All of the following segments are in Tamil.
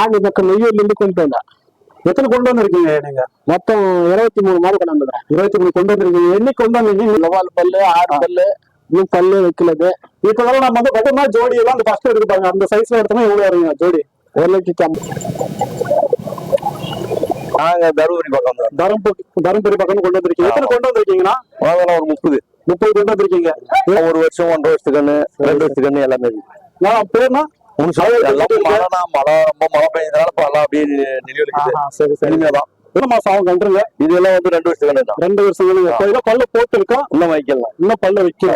ஆண்டி பக்கம் நெய்யூர்ல இருந்து கொண்டு வந்தேன் எத்தனை கொண்டு வந்திருக்கீங்க நீங்க? மொத்தம் இருபத்தி மூணு மாடு கொண்டு வந்துக்கிறேன் இருபத்தி மூணு கொண்டு வந்திருக்கீங்க. என்னைக்கு கொண்டு வந்தீங்க லவால் பல்லு ஆடு பல்லு இன்னும் பல்லு வைக்கலது இப்ப நம்ம வந்து வெட்டமா ஜோடி எல்லாம் அந்த ஃபர்ஸ்ட் பாருங்க. அந்த சைஸ்ல எடுத்தோம்னா எவ்வளவு வருங்க ஜோடி? ஒரு லட்சத்தி ஐம்பது நாங்க தருமபுரி பக்கம் தருமபுரி தருமபுரி பக்கம் கொண்டு வந்திருக்கீங்க. எத்தனை கொண்டு வந்திருக்கீங்கன்னா? ஒரு முப்பது. முப்பது கொண்டு வந்திருக்கீங்க. ஒரு வருஷம் ஒன்றரை வருஷத்துக்கு ரெண்டு வருஷத்துக்கு எல்லாமே பேருனா மழைனா மழை ரொம்ப மழை பெய்யறதுனால இப்ப எல்லாம் அப்படியே நிலவலிக்குது ஆஹா, சரி சரி. இனிமேதான் எத்தனை மாசம் ஆகும் கண்டுருங்க இதெல்லாம் வந்து ரெண்டு தான் ரெண்டு வருஷம் இதெல்லாம் பல்லு போட்டு இருக்கா இன்னும் வைக்கலாம் இன்னும் பல்லு வைக்கல.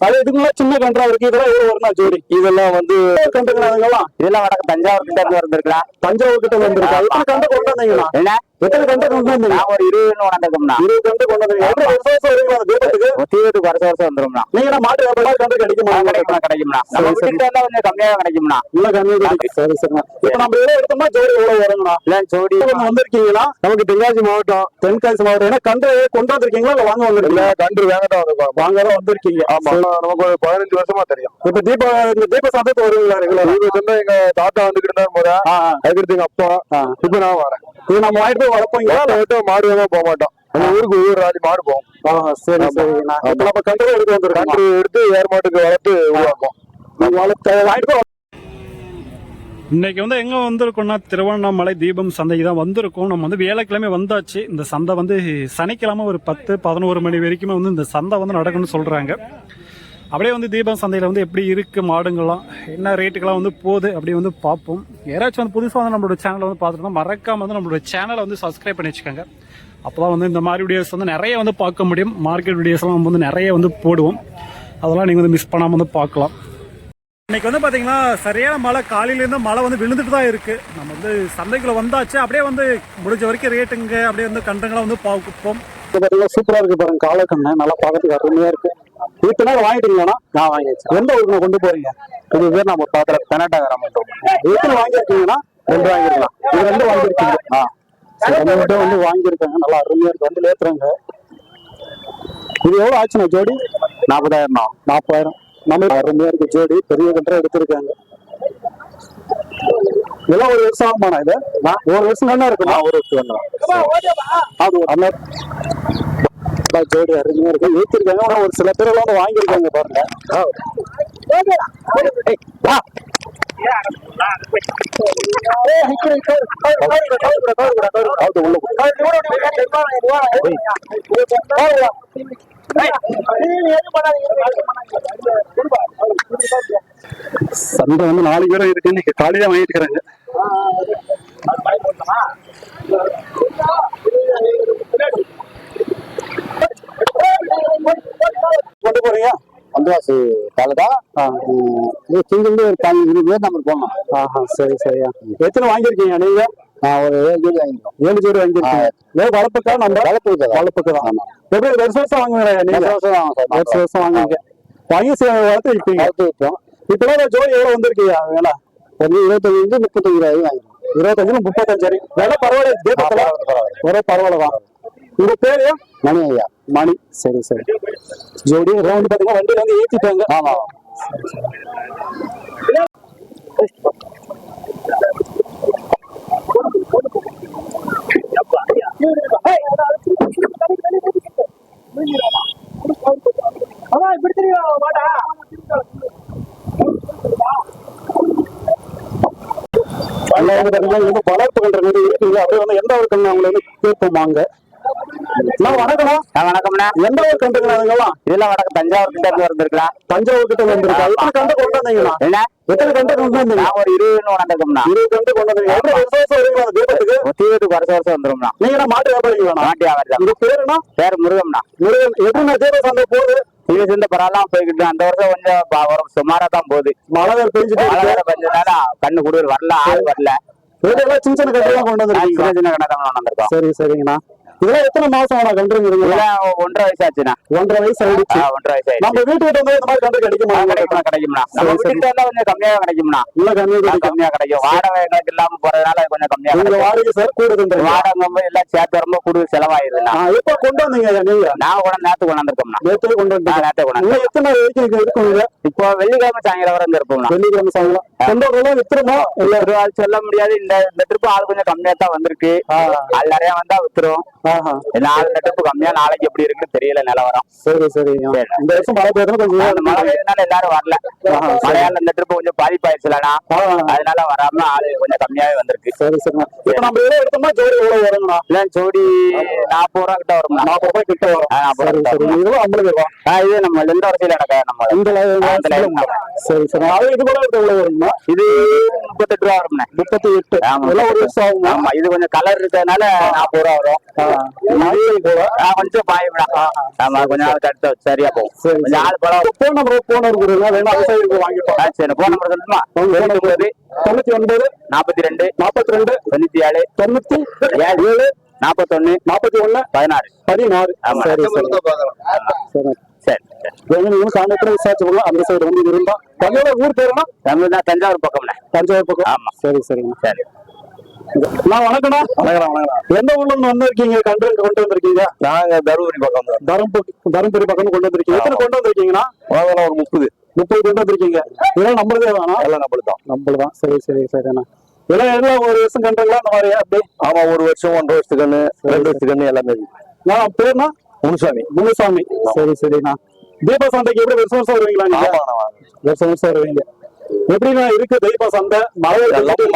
அது இதுக்குள்ள சின்ன கன்றா இருக்கு. இதெல்லாம் எவ்வளவு வரும்னா ஜோடி. இதெல்லாம் வந்து அதுங்கெல்லாம்? இதெல்லாம் வடக்கு தஞ்சாவூர் கிட்ட இருந்து வந்திருக்கலாம். தஞ்சாவூர் கிட்ட வந்திருக்கு கண்டு கொண்டு வந்தீங்களா? என்ன? எத்தனை கண்டு கொண்டு வந்தீங்க? ஒரு இருபது வந்திருக்கோம்னா இருபது கண்டு கொண்டு வந்தீங்க. எவ்வளவு வருஷம் வருஷம் அந்த தீபத்துக்கு? தீவத்துக்கு வருஷம் வருஷம் வந்துரும்னா நீங்க மாட்டு வியாபாரம் கண்டு கிடைக்குமா கிடைக்கும்னா கிடைக்கும்னா நம்ம இருந்தா கொஞ்சம் கம்மியாக கிடைக்கும்னா இல்ல கண்ணு கிடைக்கும் சரி சரிங்க இப்ப நம்ம இதெல்லாம் எடுத்தோம்னா ஜோடி எவ்வளவு வருங்கண்ணா? இல்ல ஜோடி கொஞ்சம் வந்திருக்கீங்களா? நமக்கு தென்காசி மாவட்டம். தென்காசி மாவட்டம். ஏன்னா கண்டு கொண்டு வந்திருக்கீங்களா இல்ல வாங்க வந்திருக்கீங்களா? கன்று வேங்க தான் வந்திருக்கோம். வாங்கதான் வந்திருக்கீங்க. ஆமா. நமக்கு ஒரு பதினஞ்சு வருஷமா தெரியும். இப்ப தீப இந்த தீப சந்தத்து வருவீங்களா? ரெகுலர்? எங்க தாத்தா வந்துகிட்டு இருந்தாரு முறை எங்க அப்பா. இப்ப நான் வரேன். இது நம்ம வாங்கிட்டு போய் வளர்ப்பீங்களா அதை விட்டு மாடு போக மாட்டோம். அந்த ஊருக்கு ஒவ்வொரு ராஜி மாடு போவோம். சரி சரிங்கண்ணா இப்ப நம்ம கண்டு எடுத்து வந்திருக்கோம் கன்று எடுத்து ஏர் மாட்டுக்கு வளர்த்து உருவாக்கும் வளர்த்து வாங்கிட்டு போய் இன்னைக்கு வந்து எங்கே வந்திருக்கோம்னா திருவண்ணாமலை தீபம் சந்தைக்கு தான் வந்திருக்கோம். நம்ம வந்து வியாழக்கிழமை வந்தாச்சு. இந்த சந்தை வந்து சனிக்கிழமை ஒரு பத்து பதினோரு மணி வரைக்குமே வந்து இந்த சந்தை வந்து நடக்கும்னு சொல்கிறாங்க அப்படியே வந்து தீபம் சந்தையில் வந்து எப்படி இருக்குது மாடுங்கள்லாம் என்ன ரேட்டுக்கெல்லாம் வந்து போகுது அப்படி வந்து பார்ப்போம். யாராச்சும் வந்து புதுசாக வந்து நம்மளோட சேனலை வந்து பார்த்துருந்தா மறக்காம வந்து நம்மளோட சேனலை வந்து சப்ஸ்கிரைப் பண்ணி வச்சுக்கோங்க. அப்போ தான் வந்து இந்த மாதிரி வீடியோஸ் வந்து நிறைய வந்து பார்க்க முடியும். மார்க்கெட் வீடியோஸ்லாம் நம்ம வந்து நிறைய வந்து போடுவோம். அதெல்லாம் நீங்கள் வந்து மிஸ் பண்ணாமல் வந்து பார்க்கலாம். இன்னைக்கு வந்து பார்த்தீங்கன்னா சரியான மழை காலையிலேருந்து மழை வந்து விழுந்துட்டு தான் இருக்குது நம்ம வந்து சந்தைக்குள்ள வந்தாச்சு. அப்படியே வந்து முடிஞ்ச வரைக்கும் ரேட்டுங்க அப்படியே வந்து கண்டங்களை வந்து பார்ப்போம். சூப்பராக இருக்குது பாருங்க. காலக்கண்ணு நல்லா பார்க்கறதுக்கு அருமையாக இருக்குது இருக்கு இப்ப நேரம் வாங்கிட்டீங்களா நான் வாங்கியாச்சு. எந்த ஊருக்கு கொண்டு போறீங்க? இது பேர் நம்ம பாத்திர பெனாட்டாகிராம் எத்தனை வாங்கியிருக்கீங்கன்னா ரெண்டு வாங்கிருக்கலாம் இது ரெண்டு வாங்கியிருக்கீங்க. ஆ. ரெண்டு மட்டும் வந்து வாங்கியிருக்காங்க. நல்லா அருமையா இருக்கு. வந்து லேத்துறாங்க இது எவ்வளவு ஆச்சுண்ணா ஜோடி? நாற்பதாயிரம் தான். நாற்பதாயிரம். நம்ம அருமையா இருக்கு ஜோடி. பெரிய கன்றா எடுத்திருக்காங்க. இதெல்லாம் ஒரு வருஷம் ஆகுமாண்ணா இது? ஒரு வருஷம் தானே இருக்குமா ஒரு வருஷம் அது நல்லா ஜோடி அருமையா இருக்கு. ஏத்திருக்காங்க ஆனா ஒரு சில பேர் எல்லாம் வாங்கியிருக்காங்க பாருங்க. ஏய், சந்தை வந்து நாலு பேரும் இருக்கு இன்னைக்கு காலையில வாங்கிட்டு இருக்கிறாங்க கொண்டு போறீங்க? வந்தவாசி தாலுகா? சிங்கிள் ஒரு பதினஞ்சு பேர் நம்ம போனோம் ஆஹா சரி சரியா எத்தனை வாங்கியிருக்கீங்க நீங்க? நான் ஒரு ஏழு ஜோடி வாங்கிருக்கோம் ஏழு ஜோடி வாங்கியிருக்கீங்க. ஏ வளர்ப்புக்கா நம்ம? வளர்ப்புக்கு. வளர்ப்புக்கு தான். எப்படி வருஷம் வருஷம் நீங்க? வருஷம் வருஷம் வாங்க வருஷம் வருஷம் வாங்குவீங்க. வாங்கி வளர்த்து விற்பீங்க. வளர்த்து விட்டோம் இப்பெல்லாம் ஜோடி எவ்வளவு வந்திருக்கீங்க? வேலை? ஒரு இருபத்தஞ்சு முப்பத்தஞ்சு ரூபாய் வாங்கிருக்கோம் இருபத்தஞ்சு முப்பத்தஞ்சு. வேலை பரவாயில்ல. ஒரே பரவாயில்ல தான். உங்க பேரு? மணி ஐயா மணி. சரி சரி. ஜோடி ரவுண்ட் பாத்தீங்கன்னா வண்டியில வந்து ஏத்திட்டாங்க. ஆமா. எல்லாம் வந்து பாத்தீங்கன்னா இருக்குங்க. அப்படியே வந்து எந்த ஒரு கண்ணு அவங்களை வந்து கேட்போம் வாங்க. நான் வணக்கம்ண்ணா. எந்த அதுங்கெல்லாம் இதெல்லாம் வடக்கு தஞ்சாவூர் கிட்ட இருந்து வந்திருக்கலாம் தஞ்சாவூர் கிட்ட வந்திருக்கா? எத்தனை கண்டு கொண்டு வந்தீங்களா என்ன? எத்தனை கண்டு கொண்டு வந்தீங்க? ஒரு இருபது வந்திருக்கோம்னா இருபது கண்டு கொண்டு வந்தீங்க. வருஷம் வருஷம் வருவீங்களா தீபத்துக்கு? வருஷம் வருஷம் வந்துரும்னா நீங்க மாட்டு வியாபாரிங்களா நாட்டு வியாபாரி தான். உங்க பேருனா பேர் முருகம்னா முருகன். எப்படின்னா தீப சந்தை போகுது இது சேர்ந்து பரவாயில்லாம் போய்கிட்டு அந்த வருஷம் கொஞ்சம் ஒரு சுமாரா தான் போகுது. மழை வேறு பெஞ்சுட்டு மழை வேற கண்ணு குடுவர் வரல ஆள் வரல. சின்ன சின்ன கட்டெல்லாம் கொண்டு வந்திருக்கீங்க சின்ன சின்ன கடை தான் வந்திருக்கோம். சரி சரிங்கண்ணா. இதெல்லாம் எத்தனை மாசம் ஆனா கன்றுங்கிறீங்க ஒன்றரை வயசு ஆச்சுண்ணா ஒன்றரை வயசு ஆயிடுச்சு. ஒன்றரை வயசு நம்ம வந்து இந்த மாதிரி கன்று கிடைக்குமா? நம்ம சரி. வீட்டுக்கு வந்தா கொஞ்சம் கம்மியாக கிடைக்கும்ண்ணா. இல்ல கம்மி ஆ, கிடைக்கும். கம்மியா கிடைக்கும். வாடகை எங்களுக்கு இல்லாம போறதுனால அது கொஞ்சம் கம்மியா கிடைக்கும். வாடகை சார் கூடுதுன்றீங்க வாடகை ரொம்ப எல்லாம் சேர்த்து வரும்போது கூடுதல் செலவாயிருதுண்ணா. எப்ப கொண்டு வந்தீங்க நீங்க? நான் கூட நேரத்து கொண்டாந்துருக்கோம்ண்ணா நேற்று கொண்டு நான் வந்தீங்க நேரத்தை கொண்டாந்து இன்னும் எத்தனை இங்க இப்போ வெள்ளிக்கிழமை சாயங்காலம் வரை இங்க இருப்போம்ண்ணா. வெள்ளிக்கிழமை சாயங்காலம். வரலாம் வித்துருமா? இல்ல சொல்ல முடியாது. இந்த இந்த ட்ரிப் ஆள் கொஞ்சம் கம்மியா தான் வந்திருக்கு ஆள் நிறைய வந்தா வித்துரும். நாலு இந்த ட்ரிப் கம்மியா நாளைக்கு எப்படி இருக்குன்னு தெரியல நிலவரம் சரி சரி. சரி. இந்த வருஷம் மழை பெய்யறது கொஞ்சம் மழை பெய்யறதுனால எல்லாரும் வரல. சரி. மழையால இந்த ட்ரிப் கொஞ்சம் பாதிப்பாயிருச்சுலண்ணா. அதனால வராம ஆளு கொஞ்சம் கம்மியாவே வந்திருக்கு. சரி சரிண்ணா இப்ப நம்ம எவ்வளவு எடுத்தோம்னா ஜோடி எவ்வளவு வருங்கண்ணா இல்ல ஜோடி நாற்பது ரூபா கிட்ட வரும்ண்ணா. நாற்பது ரூபாய் கிட்ட வரும். நாற்பது சரி ரூபா சரி. கிட்ட இதுவும் ஐம்பது ரூபா. இது நம்ம எந்த வரிசையில நடக்க நம்ம இந்த சரி சரி. அது இது கூட எவ்வளவு வருங்கண்ணா இது முப்பத்தெட்டு ரூபா வரும்ண்ணே. முப்பத்தி எட்டு. ஒரு வருஷம் ஆகுங்க ஆமா இது கொஞ்சம் கலர் இருக்கிறதுனால நாற்பது ரூபா வரும். கொஞ்சம் ஆமா கொஞ்சம் நாள் கடுத்து சரியா போகும் கொஞ்சம் ஆள் பழம் போன் நம்பர் போன் இருக்கிறீங்களா வேணா விவசாயிகளுக்கு வாங்கிப்போம் சரி போன் நம்பர் சொல்லணுமா தொண்ணூத்தி தொண்ணூத்தி ஒன்பது நாற்பத்தி ரெண்டு நாற்பத்தி ரெண்டு தொண்ணூத்தி ஏழு தொண்ணூத்தி ஏழு நாற்பத்தொன்னு நாற்பத்தி ஒண்ணு பதினாறு பதினாறு ஆமா. சரி சரி வேணும் விசாரிச்சு போகலாம் அந்த சைடு வந்து இது இருந்தா தமிழோட ஊர் பேருனா தமிழ் தான் தஞ்சாவூர் பக்கம்ண்ணே தஞ்சாவூர் பக்கம் ஆமா. சரி சரிங்க சரி நான் வணக்கம்ண்ணா. வணக்கம் வணக்கம் எந்த ஊர்ல இருந்து வந்திருக்கீங்க? கன்று கொண்டு வந்திருக்கீங்க? நாங்க தருமபுரி பக்கம் தருமபுரி தருமபுரி பக்கம் கொண்டு வந்திருக்கீங்க. எத்தனை கொண்டு வந்திருக்கீங்கன்னா ஒரு முப்பது. முப்பது கொண்டு வந்திருக்கீங்க. இதெல்லாம் நம்மளதே தானா? எல்லாம் நம்மளுக்கு தான். நம்மளதான். சரி சரி சரிண்ணா. இதெல்லாம் எல்லாம் ஒரு வருஷம் அந்த மாதிரி அப்படி ஆமா ஒரு வருஷம் ஒன்றரை வருஷத்துக்கு ரெண்டு வருஷத்துக்கு எல்லாமே. நான் பேருனா முனுசாமி. முனுசாமி. சரி சரிண்ணா. தீப சந்தைக்கு எப்படி வருஷம் வருஷம் வருவீங்களா வருஷம் வருஷம் வருவீங்க. எப்படிண்ணா இருக்கு தீப சந்தை? மழை?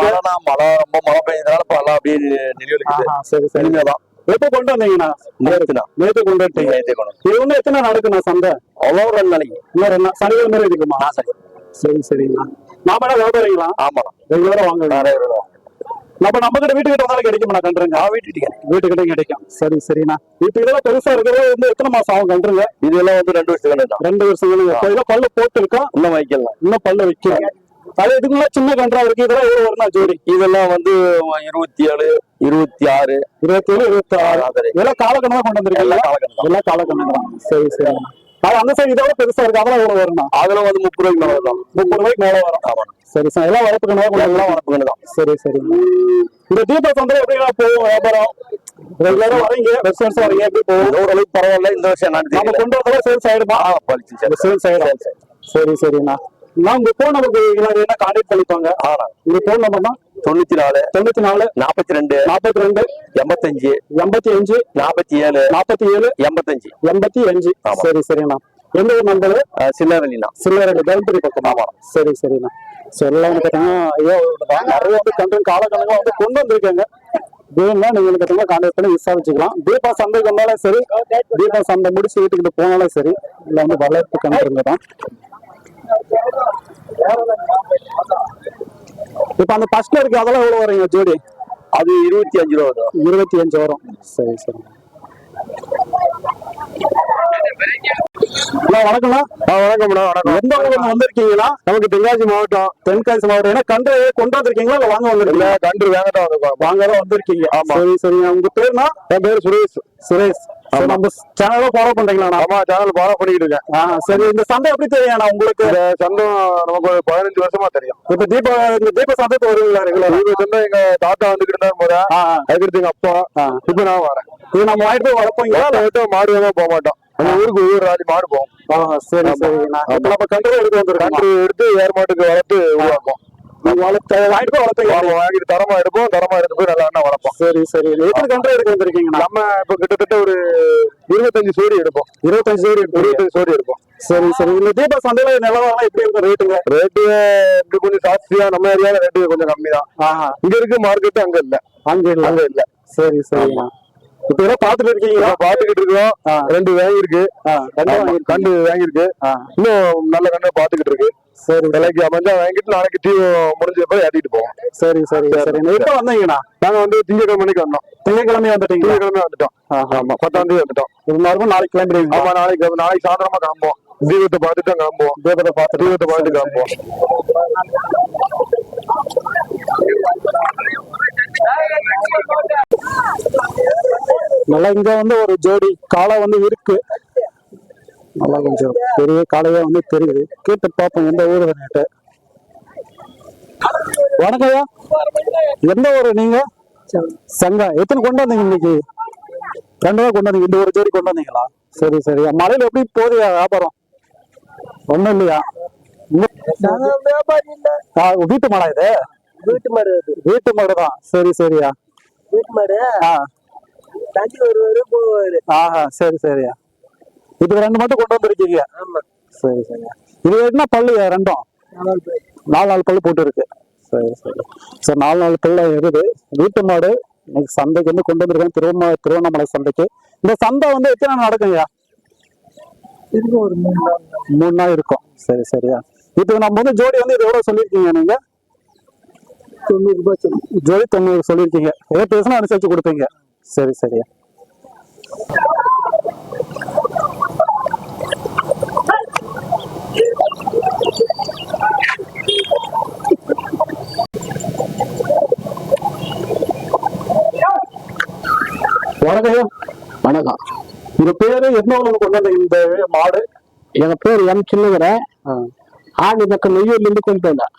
மழைனா மழை ரொம்ப மழை பெய்யறதுனால எல்லாம் அப்படியே நிலவலிக்குது இனிமேதான். எப்போ கொண்டு வந்தீங்கண்ணா? நேற்றுனா நேத்து கொண்டு வந்துட்டீங்க நேற்றே கொண்டு இது வந்து எத்தனை நடக்குண்ணா சந்தை? அவ்வளோ ஒரு ரெண்டு நாளைக்கு. இன்னும் ரெண்டு நாள் சனிக்கிழமை இருக்குமா? சரி. சரி சரிங்கண்ணா என்ன வியாபாரிங்களா? ஆமாண்ணா. ரெகுலரா வாங்க தான். நம்ம நம்ம கிட்ட வீட்டுக்கிட்ட வந்தாலும் கிடைக்குமா நான் வீட்டுக்கு வீட்டுக்கிட்ட கிடைக்கும். சரி சரிண்ணா. இப்ப இதெல்லாம் பெருசா இருக்கிறது வந்து எத்தனை மாசம் ஆகும் கன்றுங்க இதெல்லாம் வந்து ரெண்டு தான். ரெண்டு வருஷம் இதெல்லாம் பல்லு போட்டு இருக்கா இன்னும் வைக்கலாம் இன்னும் பல்லு வைக்கல அது இதுக்குள்ள சின்ன கன்றா இருக்கு. இதெல்லாம் எவ்வளவு வரும்னா ஜோடி? இதெல்லாம் வந்து இருபத்தி ஏழு இருபத்தி ஆறு இருபத்தி ஏழு இருபத்தி ஆறு. இதெல்லாம் காலக்கணமா கொண்டு வந்திருக்கீங்க? எல்லாம் தான் சரி சரி. அது அந்த சைடு இதோட பெருசா இருக்கு. அதெல்லாம் எவ்வளவு வரும்னா? அதுல வந்து முப்பது ரூபாய்க்கு மேல தான் முப்பது ரூபாய்க்கு மேல வரும். ஆமாண்ணா. சரி சார். எல்லாம் வளர்ப்பு கணவா கொண்டு எல்லாம் கண்ணு தான். சரி சரி. இந்த தீப சந்தை எப்படின்னா போகும்? வியாபாரம் ரெகுலரா வரீங்க. வருஷம் வரீங்க. எப்படி போகும்? ஓரளவுக்கு பரவாயில்ல இந்த வருஷம் என்னன்னு நம்ம கொண்டு வந்தாலும் சேல்ஸ் ஆயிடுமா? ஆ பழிச்சு சரி. சேல்ஸ் ஆயிடும். சரி சரிண்ணா நான் உங்க போன் நம்பருக்கு என்ன கான்டாக்ட் பண்ணிப்பாங்க ஆனா உங்க போன் நம்பர்னா தொண்ணூத்தி நாலு தொண்ணூத்தி நாலு நாற்பத்தி ரெண்டு நாற்பத்தி ரெண்டு எண்பத்தஞ்சு எண்பத்தி அஞ்சு நாற்பத்தி ஏழு நாற்பத்தி ஏழு எண்பத்தஞ்சு. எண்பத்தி அஞ்சு. சரி சரிண்ணா எந்த ஒரு நம்பர் சில்லறலினா சில்லறை தருமபுரி பக்கம். ஆமா. சரி சரிண்ணா சரி எல்லாம் வந்து பார்த்தீங்கன்னா ஐயோ நிறைய வந்து கண்டு காலக்கணக்காக வந்து கொண்டு வந்திருக்காங்க. வேணும்னா நீங்க பார்த்தீங்கன்னா கான்டாக்ட் பண்ணி விசாரிச்சுக்கலாம். தீபா சந்தைக்கு வந்தாலும் சரி. தீபா சந்தை முடிச்சு வீட்டுக்கிட்ட போனாலும் சரி. இல்லை வந்து வளர்ப்பு கண்டுருங்க தான். இப்ப அந்த ஃபர்ஸ்ட்ல இருக்கு அதெல்லாம் எவ்வளவு வரீங்க ஜோடி? அது இருபத்தி அஞ்சு ரூபா வரும். இருபத்தி அஞ்சு வரும். சரி சரி. வணக்கம்ண்ணா வணக்கம்ண்ணா வணக்கம் எந்த ஊர்ல வந்திருக்கீங்களா நமக்கு தென்காசி மாவட்டம். தென்காசி மாவட்டம். ஏன்னா கன்று கொண்டு வந்திருக்கீங்களா இல்ல வாங்க இல்ல வந்திருக்கீங்களா கன்று வேங்க தான் வந்திருக்கோம். வாங்க தான் வந்திருக்கீங்க. ஆமா. சரி சரிங்க உங்க பேருனா என் பேர் சுரேஷ். சுரேஷ். சரி, நம்ம சேனலும் ஃபாலோ பண்றீங்களா ஆமா சேனல் ஃபாலோ பண்ணிட்டு இருக்கேன். சரி. இந்த சந்தை எப்படி தெரியும் உங்களுக்கு? இந்த நமக்கு ஒரு பதினஞ்சு வருஷமா தெரியும். இப்ப தீப இந்த தீப சந்தைக்கு வருவீங்களா ரெகுலர் சந்தம் எங்க தாத்தா வந்துகிட்டு தான் போறேன் அதுக்கு அப்பா. இப்ப நான் வரேன். இது நம்ம வாங்கிட்டு போய் விட்டு மாடு போக மாட்டோம். நம்ம ஊருக்கு ஒவ்வொரு ராஜி மாடு போவோம் சரி சரிங்கண்ணா நம்ம கன்று எடுத்து வந்திருக்கோம் கன்று எடுத்து ஏர் மாட்டுக்கு வளர்த்து உருவாக்கும் வளர்த்து வாங்கிட்டு வாங்க, வாங்கிட்டு தரமா எடுப்போம் தரமா எடுத்து போய் நல்லா வளர்ப்போம். சரி சரி. எத்தனை கன்று எடுத்து வந்திருக்கீங்கண்ணா? நம்ம இப்ப கிட்டத்தட்ட ஒரு இருபத்தஞ்சு சோடி எடுப்போம். இருபத்தஞ்சு எடுத்து இருபத்தஞ்சு சோடி எடுப்போம். சரி சரி. இந்த தீப சந்தையில நிலவரம் எப்படி இருக்கும் ரேட்டுங்க ரேட்டு இப்படி கொஞ்சம் ஜாஸ்தியா நம்ம ஏரியால ரேட்டு கொஞ்சம் கம்மி தான் இங்க இருக்கு மார்க்கெட் அங்க இல்ல. அங்க இல்ல. அங்க இல்ல. சரி சரிண்ணா இப்ப இதெல்லாம் பாத்துட்டு இருக்கீங்களா? இப்ப பாத்துக்கிட்டு இருக்கோம். ரெண்டு வாங்கியிருக்கு. கண்டு வாங்கியிருக்கு. இன்னும் நல்ல கண்ணை பாத்துக்கிட்டு இருக்கு. சரி விலைக்கு அமைஞ்சா வாங்கிட்டு நாளைக்கு டீ முடிஞ்சப்ப ஏத்திட்டு போவோம். சரி சரி சரி. எப்ப வந்தீங்கண்ணா? நாங்க வந்து திங்கக்கிழமை மணிக்கு வந்தோம். திங்கக்கிழமை வந்துட்டீங்களா? திங்கக்கிழமை வந்துட்டோம். ஆமா. பத்தாம் தேதி வந்துட்டோம். மறுபடியும் நாளைக்கு கிளம்பிடுவீங்க ஆமா நாளைக்கு நாளைக்கு சாயந்தரமா கிளம்புவோம். தீபத்தை பார்த்துட்டு தான் கிளம்புவோம். தீபத்தை பார்த்துட்டு தீபத்தை பார்த்துட்டு கிளம்புவோம். நல்லா இங்க வந்து ஒரு ஜோடி காளை வந்து இருக்கு. நல்லா கொஞ்சம் பெரிய காளையா வந்து தெரியுது. கேட்டு பார்ப்போம் எந்த ஊரு நேட்டு வணக்கம்யா எந்த ஊரு நீங்க? சங்கா. எத்தனை கொண்டு வந்தீங்க இன்னைக்கு? ரெண்டு ரூபா கொண்டு வந்தீங்க. இந்த ஒரு ஜோடி கொண்டு வந்தீங்களா? சரி சரி. மலையில எப்படி போகுதுயா வியாபாரம்? ஒண்ணும் இல்லையா? வீட்டு மாடா இது? வீட்டு மாடு வீட்டு மாடு தான் சரி சரியா? வீட்டு மாடு ஆ. தண்ணி வருவாரு போவாரு ஆஹா சரி சரியா. இது ரெண்டு மட்டும் கொண்டு வந்திருக்கீங்க. ஆமா. சரி சரியா. இது என்ன பல்லுயா ரெண்டும்? நாலு நாலு பல்லு போட்டு இருக்கு சரி சரி. சரி நாலு நாலு பல்லு இருக்குது. வீட்டு மாடு இன்னைக்கு சந்தைக்கு வந்து கொண்டு வந்திருக்கேன் திருவண்ணா திருவண்ணாமலை சந்தைக்கு. இந்த சந்தை வந்து எத்தனை நாள் நடக்குங்கய்யா? இருக்கு ஒரு மூணு நாள் மூணு நாள் இருக்கும். சரி சரியா. இப்போ நம்ம வந்து ஜோடி வந்து இது எவ்வளவு சொல்லியிருக்கீங்க நீங்க? தொண்ணூறு ரூபாய் ஜோடி தொண்ணூறு சொல்லியிருக்கீங்க. ஏதோ பேசினா அனுசரிச்சு கொடுப்பீங்க? சரி சரியா வணக்கம். வணக்கம். உங்க பேரு என்ன கொண்டு இந்த மாடு? எங்க பேர் எம் சின்னதுரை. ஆடு பக்கம் நெய்யூர்ல இருந்து கொண்டு வந்தேன்.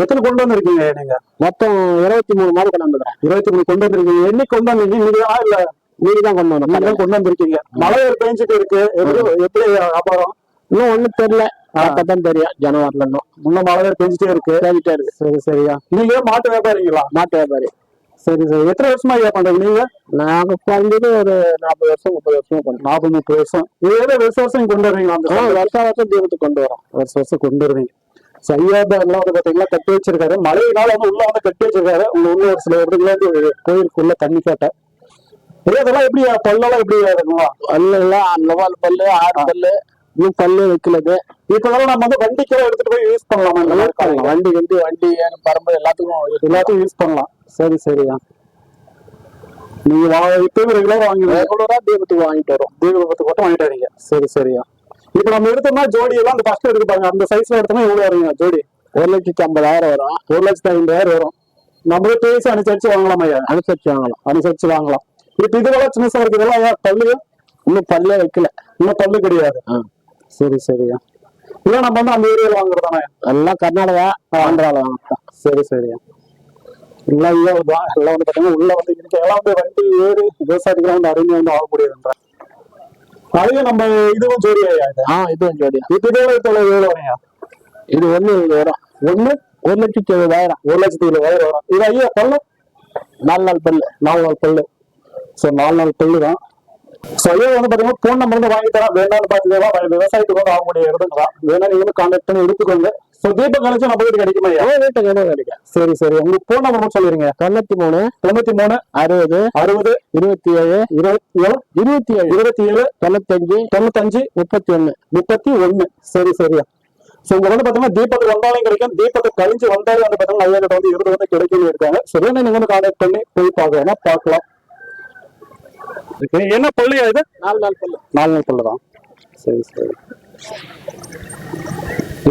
எத்தனை கொண்டு வந்திருக்கீங்க நீங்க? மொத்தம் இருபத்தி மூணு மாடு கொண்டு வந்துக்கிறேன். இருபத்தி மூணு கொண்டு வந்திருக்கீங்க. என்னைக்கு கொண்டு வந்தீங்க? இன்னைக்கு இல்ல நீங்க தான் கொண்டு வந்தோம் நீங்க கொண்டு வந்திருக்கீங்க. மழை பெஞ்சிட்டு இருக்கு. எப்படி எப்படி வியாபாரம் இன்னும் ஒண்ணும் தெரியல. அப்பதான் தெரியும் ஜனவரில இன்னும். இன்னும் மழை பெஞ்சிட்டே இருக்கு. தேடிட்டே இருக்கு. சரி சரியா. நீங்க மாட்டு வியாபாரிங்களா? மாட்டு வியாபாரி. சரி சரி. எத்தனை வருஷமா ஐயா பண்றீங்க நீங்க? நாங்க குறைஞ்சது ஒரு நாற்பது வருஷம் முப்பது வருஷமா பண்றோம் நாற்பது முப்பது வருஷம். இது ஏதோ வருஷம் வருஷம் கொண்டு சந்தைக்கு? வருஷம் வருஷம் தீபத்துக்கு கொண்டு வரோம். வருஷம் வருஷம் கொண்டு வருவீங்க. சையாபா எல்லாம் வந்து பாத்தீங்கன்னா கட்டி வச்சிருக்காரு. மழையினால வந்து உள்ள வந்து கட்டி வச்சிருக்காரு. உங்க உள்ள ஒரு சில இடத்துல இருந்து கோயிலுக்குள்ள தண்ணி கேட்ட இதெல்லாம் எப்படி பல்லெல்லாம் எப்படி இருக்குங்களா பல்லுல லவால் பல்லு ஆடு பல்லு இன்னும் பல்லு வைக்கலது. இப்ப நம்ம வந்து வண்டிக்கெல்லாம் எடுத்துட்டு போய் யூஸ் பண்ணலாமா? மாதிரி காலையில? வண்டி வண்டி வண்டி பரம்பு எல்லாத்துக்கும் எல்லாத்தையும் யூஸ் பண்ணலாம். சரி சரியா நீங்க இப்பயும் ரெகுலரா வாங்குவீங்க ரெகுலரா தீபத்துக்கு வாங்கிட்டு வரோம். தீபத்தை மட்டும் வாங்கிட்டு வரீங்க சரி சரியா இப்ப நம்ம எடுத்தோம்னா ஜோடி எல்லாம் அந்த ஃபர்ஸ்ட் எடுத்து பாருங்க. அந்த சைஸ்ல எடுத்தோம்னா எவ்வளவு வருங்க ஜோடி? ஒரு லட்சத்தி ஐம்பதாயிரம் வரும். ஒரு லட்சத்தி ஐம்பதாயிரம் வரும். நம்மளே பேசி அனுசரிச்சு வாங்கலாமா ஐயா? அனுசரிச்சு வாங்கலாம். அனுசரிச்சு வாங்கலாம். இப்ப இதுவெல்லாம் சின்னசா இருக்கு? இதெல்லாம் ஐயா பல்லு? இன்னும் பல்லே வைக்கல. இன்னும் பல்லு கிடையாது. சரி சரியா இல்ல நம்ம வந்து அந்த ஏரியால வாங்குறதானே எல்லாம் கர்நாடகா ஆந்திரால வாங்கலாம் சரி சரியா எல்லாம் ஐயா எல்லாம் வந்து பாத்தீங்கன்னா உள்ள வந்து இருக்கு. எல்லாம் வந்து வண்டி ஏறி விவசாயிகள் வந்து அருமையா வந்து ஆகக்கூடியதுன்ற அதையும் நம்ம இதுவும் ஜோடி ஆ இதுவும் ஜோடியா இப்ப இதோட தொலைவு எவ்வளவு ஐயா? இது ஒண்ணு இது வரும். ஒண்ணு ஒரு லட்சத்தி எழுபதாயிரம் ஒரு லட்சத்தி இருபதாயிரம் வரும். இது ஐயா பல்லு? நாலு நாள் பல்லு. நாலு நாள் பல்லு. ஸோ நாலு நாள் பல்லு தான். ஸோ ஐயா வந்து பாத்தீங்கன்னா ஃபோன் நம்பர் வந்து வாங்கி தரேன் வேணாலும் பாத்தீங்கன்னா விவசாயத்துக்கு வந்து ஆகக்கூடிய இடத்துக்கு தான் வேணா நீங்க வந்து கான்டாக்ட் பண்ணி எடுத்துக்கோங்க. ஸோ தீபம் கழிச்சு நம்ம வீட்டு கிடைக்குமா வீட்டுக்கு என்ன கிடைக்கும் சரி சரி. உங்களுக்கு ஃபோன் நம்பர் மட்டும் சொல்லிருங்க. தொண்ணூத்தி மூணு தொண்ணூத்தி மூணு அறுபது அறுபது இருபத்தி ஏழு இருபத்தி ஏழு இருபத்தி ஏழு இருபத்தி ஏழு தொண்ணூத்தஞ்சு தொண்ணூத்தஞ்சு முப்பத்தி ஒண்ணு முப்பத்தி ஒண்ணு சரி. சரியா ஸோ உங்க வந்து பாத்தீங்கன்னா தீபத்துக்கு வந்தாலும் கிடைக்கும். தீபத்தை கழிஞ்சு வந்தாலும் வந்து பாத்தீங்கன்னா ஐயா வந்து இருபது வந்து கிடைக்கவே இருக்காங்க. சரி நீங்க வந்து கான்டாக்ட் பண்ணி போய் பார்க்கலாம். பார்க்கலாம். என்ன பள்ளியா இது? நாலு நாள் பல்லு நாலு நாள் பல்லு தான். சரி சரி.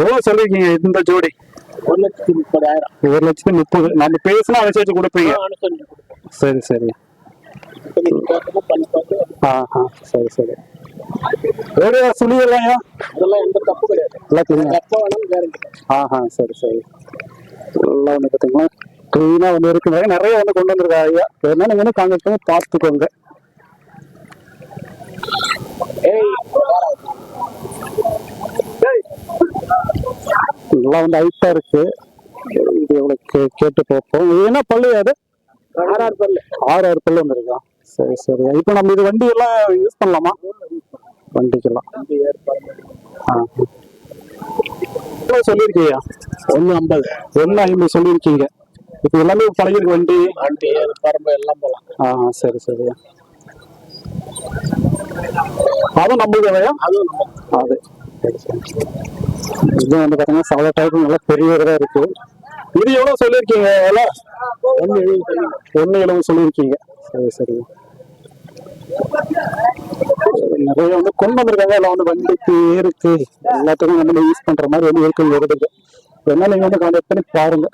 எவ்வளவு சொல்லிருக்கீங்க இந்த ஜோடி? ஒரு லட்சத்தி முப்பதாயிரம். ஒரு லட்சத்தி முப்பது. நம்ம பேசினா அனுசரிச்சு கொடுப்பீங்க. சரி சரி. ஆ ஆ சரி சரி. எவ்வளோ சொல்லிடலாம்? அதெல்லாம் எந்த தப்பு கிடையாது. எல்லாம் தெரியும் எப்போ வேணாலும் கேரண்டி ஆஹா சரி சரி. எல்லாம் வந்து பார்த்தீங்கன்னா க்ளீனாக வந்து இருக்குங்க நிறைய வந்து கொண்டு வந்திருக்காங்க ஐயா. வேணா நீங்கள் வந்து கான்டாக்ட் பண்ணி பார்த்துக்கோங்க. எல்லாம் வந்து ஹைட்டாக இருக்கு. இது எவ்வளோ கே கேட்டு பார்ப்போம். இது என்ன பல்லு அது? ஆறாறு பல்லு. ஆறு ஆறு பல்லு வந்துருக்கா சரி சரி. இப்போ நம்ம இது வண்டி எல்லாம் யூஸ் பண்ணலாமா? வண்டிக்கெல்லாம். ஆ. சொல்லியிருக்கீங்க? ஒண்ணு ஐம்பது. ஒன்று ஐம்பது சொல்லியிருக்கீங்க. இப்போ எல்லாமே பழகிருக்கு வண்டி. வண்டி பரம்பு எல்லாம் போலாம். ஆ சரி சரி. அதுவும் நம்மளுக்கு அது. சரி சரி. இது வந்து பார்த்தீங்கன்னா சவள டைப் நல்லா பெரிய இருக்கு. இது எவ்வளோ சொல்லியிருக்கீங்க? விலை? ஒண்ணு எழுபது ஒன்று எழுபது சொல்லியிருக்கீங்க. சரி சரி. நிறைய வந்து கொண்டு வந்திருக்காங்க. எல்லாம் வந்து வண்டிக்கு ஏருக்கு எல்லாத்துக்கும் வந்து யூஸ் பண்ற மாதிரி வந்து இருக்கு வருது. என்ன நீங்க வந்து கான்டாக்ட் பண்ணி பாருங்க.